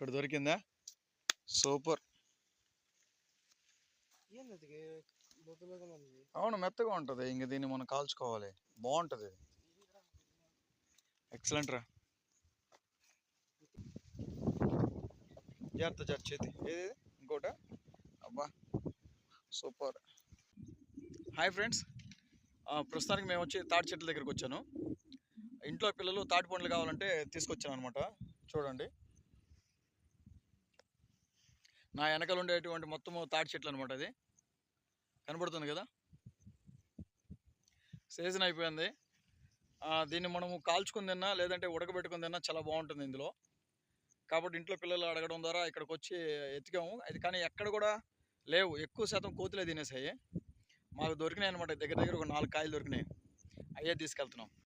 ఇక్కడ దొరికిందా? సూపర్. అవును మెత్తగా ఉంటుంది. ఇంక దీన్ని మనం కాల్చుకోవాలి. బాగుంటుంది. ఎక్సలెంట్ రా. జాగ్రత్త జాగ్రత్త చేతి. ఏది? ఇంకోట? అబ్బా సూపర్. హాయ్ ఫ్రెండ్స్ ప్రస్తుతానికి మేము వచ్చి తాటి చెట్ల దగ్గరికి వచ్చాను. ఇంట్లో పిల్లలు తాటి పండ్లు కావాలంటే తీసుకొచ్చాను అనమాట చూడండి. నా వెనకాల ఉండేటువంటి మొత్తము తాటి చెట్లు అనమాట అది. కనబడుతుంది కదా? సీజన్ అయిపోయింది. దీన్ని మనము కాల్చుకుని తిన్నా లేదంటే ఉడకబెట్టుకుని తిన్నా చాలా బాగుంటుంది ఇందులో. కాబట్టి ఇంట్లో పిల్లలు అడగడం ద్వారా ఇక్కడికి వచ్చి ఎతికాము. అది కానీ ఎక్కడ కూడా లేవు. ఎక్కువ శాతం కోతులే తినేసాయి. మాకు దొరికినాయి అనమాట దగ్గర దగ్గర ఒక నాలుగు కాయలు దొరికినాయి. అయ్యే తీసుకెళ్తున్నాం.